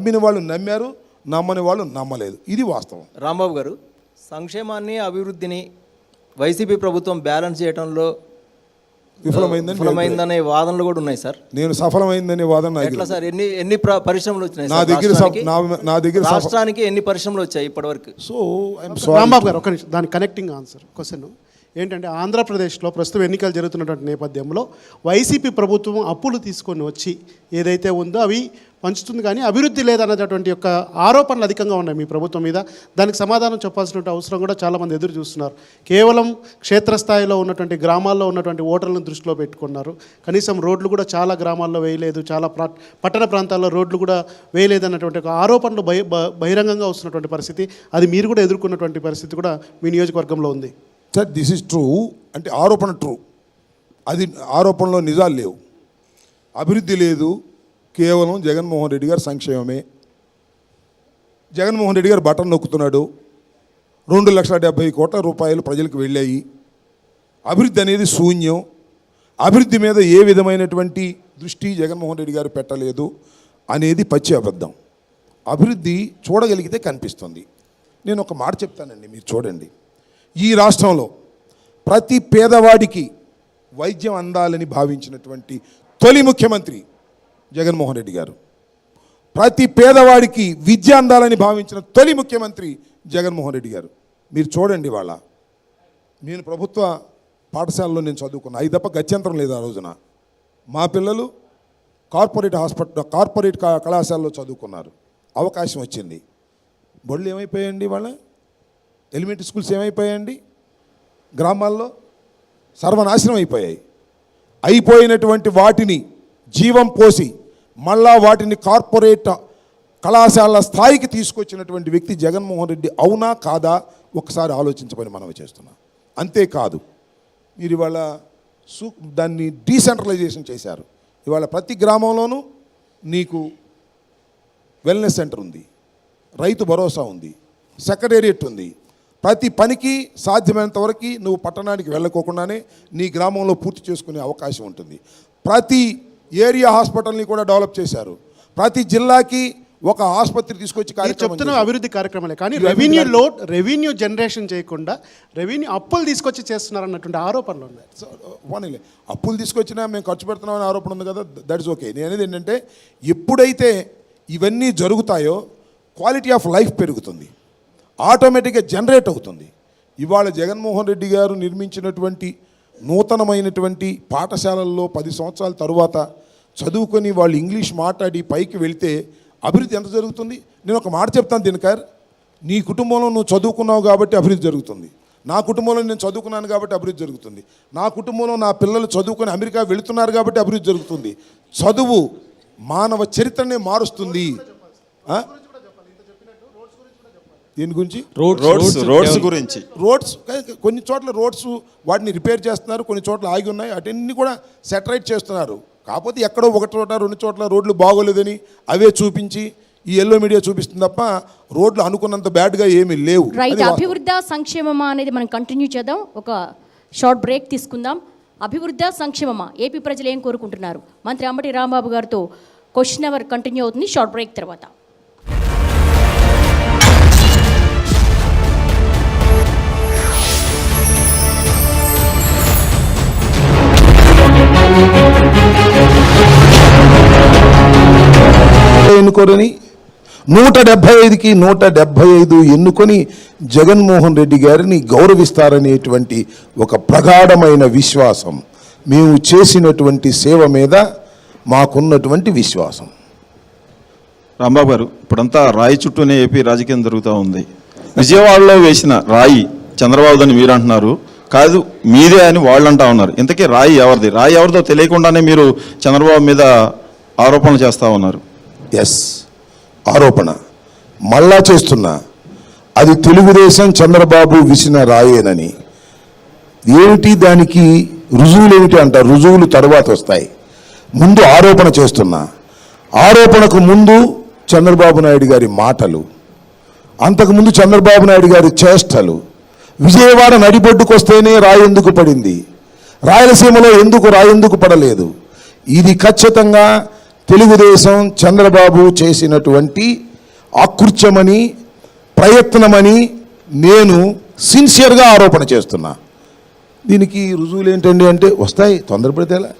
నమ్మిన వాళ్ళు నమ్మారు నమ్మని వాళ్ళు నమ్మలేదు. ఇది వాస్తవం. రాంబాబు గారు సంక్షేమాన్ని అభివృద్ధిని వైసీపీ ప్రభుత్వం బ్యాలెన్స్ చేయడంలో విఫలమైందని విఫలమైందనే వాదనలు కూడా ఉన్నాయి సార్. నేను సఫలమైందనే వాదన ఎట్లా సార్? ఎన్ని ఎన్ని ప్ర- పరిశ్రమలు వచ్చినాయి నా దగ్గర సఫ-? నా- నా దగ్గర సఫ- రాష్ట్రానికి ఎన్ని పరిశ్రమలు వచ్చాయి ఇప్పటివరకు? సో ఐఎమ్ రాంబాబు గారు ఒక నిమిషం. దాని కనెక్టింగ్ ఆన్సర్ క్వశ్చన్ ఏంటంటే ఆంధ్రప్రదేశ్లో ప్రస్తుతం ఎన్నికలు జరుగుతున్నటువంటి నేపథ్యంలో వైసీపీ ప్రభుత్వం అప్పులు తీసుకొని వచ్చి ఏదైతే ఉందో అవి పంచుతుంది కానీ అభివృద్ధి లేదన్నటువంటి యొక్క ఆరోపణలు అధికంగా ఉన్నాయి మీ ప్రభుత్వం మీద. దానికి సమాధానం చెప్పాల్సిన అవసరం కూడా చాలామంది ఎదురు చూస్తున్నారు. కేవలం క్షేత్రస్థాయిలో ఉన్నటువంటి గ్రామాల్లో ఉన్నటువంటి ఓటర్లను దృష్టిలో పెట్టుకున్నారు. కనీసం రోడ్లు కూడా చాలా గ్రామాల్లో వేయలేదు చాలా ప్రా- పట్టణ ప్రాంతాల్లో రోడ్లు కూడా వేయలేదు అన్నటువంటి ఒక ఆరోపణలు బహిరంగంగా వస్తున్నటువంటి పరిస్థితి. అది మీరు కూడా ఎదుర్కొన్నటువంటి పరిస్థితి కూడా మీ నియోజకవర్గంలో ఉంది. సార్ దిస్ ఇస్ ట్రూ అంటే ఆరోపణ ట్రూ అది ఆరోపణలో నిజాలు లేవు. అభివృద్ధి లేదు. కేవలం జగన్మోహన్ రెడ్డి గారి సంక్షేమమే. జగన్మోహన్ రెడ్డి గారు బటన్ నొక్కుతున్నాడు. రెండు లక్షల డెబ్బై కోట్ల రూపాయలు ప్రజలకు వెళ్ళాయి. అభివృద్ధి అనేది శూన్యం. అభివృద్ధి మీద ఏ విధమైనటువంటి దృష్టి జగన్మోహన్ రెడ్డి గారు పెట్టలేదు అనేది పచ్చి అబద్ధం. అభివృద్ధి చూడగలిగితే కనిపిస్తుంది. నేను ఒక మాట చెప్తానండి మీరు చూడండి. ఈ రాష్ట్రంలో ప్రతి పేదవాడికి వైద్యం అందాలని భావించినటువంటి తొలి ముఖ్యమంత్రి జగన్మోహన్ రెడ్డి గారు. ప్రతి పేదవాడికి విద్య అందాలని భావించిన తొలి ముఖ్యమంత్రి జగన్మోహన్ రెడ్డి గారు. మీరు చూడండి వాళ్ళ నేను ప్రభుత్వ పాఠశాలలో నేను చదువుకున్నా. అది తప్ప గత్యంతరం లేదు ఆ రోజున. మా పిల్లలు కార్పొరేట్ హాస్పిటల్ కార్పొరేట్ కళాశాలలో చదువుకున్నారు. అవకాశం వచ్చింది. బళ్ళు ఏమైపోయాయండి వాళ్ళ ఎలిమెంటరీ స్కూల్స్ ఏమైపోయాయండి? గ్రామాల్లో సర్వనాశనం అయిపోయాయి. అయిపోయినటువంటి వాటిని జీవం పోసి మళ్ళా వాటిని కార్పొరేట్ కళాశాల స్థాయికి తీసుకొచ్చినటువంటి వ్యక్తి జగన్మోహన్ రెడ్డి అవునా కాదా? ఒకసారి ఆలోచించమని మనం చేస్తున్నాం. అంతేకాదు మీరు ఇవాళ సు దాన్ని డీసెంట్రలైజేషన్ చేశారు. ఇవాళ ప్రతి గ్రామంలోనూ నీకు వెల్నెస్ సెంటర్ ఉంది. రైతు భరోసా ఉంది. సెక్రటేరియట్ ఉంది. ప్రతి పనికి సాధ్యమైనంత వరకు నువ్వు పట్టణానికి వెళ్ళకోకుండానే నీ గ్రామంలో పూర్తి చేసుకునే అవకాశం ఉంటుంది. ప్రతి ఏరియా హాస్పిటల్ని కూడా డెవలప్ చేశారు. ప్రతి జిల్లాకి ఒక ఆసుపత్రి తీసుకొచ్చి చెప్తున్న. అభివృద్ధి కార్యక్రమాలే కానీ రెవెన్యూ లోడ్ రెవెన్యూ జనరేషన్ చేయకుండా రెవెన్యూ అప్పులు తీసుకొచ్చి చేస్తున్నారు అన్నటువంటి ఆరోపణలు ఉన్నాయి. సో, పోనీలే. అప్పులు తీసుకొచ్చినా మేము ఖర్చు పెడుతున్నామని ఆరోపణ ఉంది కదా దట్ ఇస్ ఓకే నేను అనేది ఏంటంటే ఎప్పుడైతే ఇవన్నీ జరుగుతాయో క్వాలిటీ ఆఫ్ లైఫ్ పెరుగుతుంది. ఆటోమేటిక్గా జనరేట్ అవుతుంది. ఇవాళ జగన్మోహన్ రెడ్డి గారు నిర్మించినటువంటి నూతనమైనటువంటి పాఠశాలల్లో పది సంవత్సరాల తరువాత చదువుకొని వాళ్ళు ఇంగ్లీష్ మాట్లాడి పైకి వెళితే అభివృద్ధి ఎంత జరుగుతుంది? నేను ఒక మాట చెప్తాను దినకర్. నీ కుటుంబంలో నువ్వు చదువుకున్నావు కాబట్టి అభివృద్ధి జరుగుతుంది. నా కుటుంబంలో నేను చదువుకున్నాను కాబట్టి అభివృద్ధి జరుగుతుంది. నా కుటుంబంలో నా పిల్లలు చదువుకొని అమెరికా వెళుతున్నారు కాబట్టి అభివృద్ధి జరుగుతుంది. చదువు మానవ చరిత్రనే మారుస్తుంది. దీని గురించి? రోడ్స్ రోడ్స్ గురించి. రోడ్స్ కొన్ని చోట్ల రోడ్స్ వాటిని రిపేర్ చేస్తున్నారు కొన్ని చోట్ల ఆగి ఉన్నాయి వాటిని కూడా సెటరైట్ చేస్తున్నారు. కాకపోతే ఎక్కడో ఒక చోట రెండు చోట్ల రోడ్లు బాగోలేదని అవే చూపించి ఈ ఎల్లో మీడియా చూపిస్తుంది తప్ప రోడ్లు అనుకున్నంత బ్యాడ్గా ఏమీ లేవు. రైట్. అభివృద్ధి సంక్షేమమా అనేది మనం కంటిన్యూ చేద్దాం. ఒక షార్ట్ బ్రేక్ తీసుకుందాం. అభివృద్ధి సంక్షేమమా? ఏపీ ప్రజలు ఏం కోరుకుంటున్నారు? మంత్రి అంబటి రాంబాబు గారితో క్వశ్చన్ అవర్ కంటిన్యూ అవుతుంది. షార్ట్ బ్రేక్ తర్వాత. ఎన్నుకోరని నూట డెబ్బై ఐదుకి నూట డెబ్భై ఐదు ఎన్నుకొని జగన్మోహన్ రెడ్డి గారిని గౌరవిస్తారనేటువంటి ఒక ప్రగాఢమైన విశ్వాసం. మేము చేసినటువంటి సేవ మీద మాకున్నటువంటి విశ్వాసం. రాంబాబు గారు ఇప్పుడంతా రాయి చుట్టూనే ఏపీ రాజకీయం జరుగుతూ ఉంది. విజయవాడలో వేసిన రాయి చంద్రబాబుదని మీరు అంటున్నారు కాదు మీదే అని వాళ్ళు అంటా ఉన్నారు. ఇంతకీ రాయి ఎవరిది? రాయి ఎవరిదో తెలియకుండానే మీరు చంద్రబాబు మీద ఆరోపణలు చేస్తూ ఉన్నారు. ఎస్ ఆరోపణ. మళ్ళా చేస్తున్నా. అది తెలుగుదేశం చంద్రబాబు విసిన రాయేనని. ఏమిటి దానికి రుజువులు ఏమిటి అంట రుజువులు తర్వాత వస్తాయి. ముందు ఆరోపణ చేస్తున్నా. ఆరోపణకు ముందు చంద్రబాబు నాయుడు గారి మాటలు. అంతకుముందు చంద్రబాబు నాయుడు గారి చేష్టలు. విజయవాడ నడిబొడ్డుకు వస్తేనే రాయెందుకు పడింది? రాయలసీమలో ఎందుకు రాయెందుకు పడలేదు? ఇది ఖచ్చితంగా తెలుగుదేశం చంద్రబాబు చేసినటువంటి ఆకృత్యమని ప్రయత్నమని నేను సిన్సియర్గా ఆరోపణ చేస్తున్నా. దీనికి రుజువులు ఏంటండి అంటే వస్తాయి తొందరపడితే ఎలా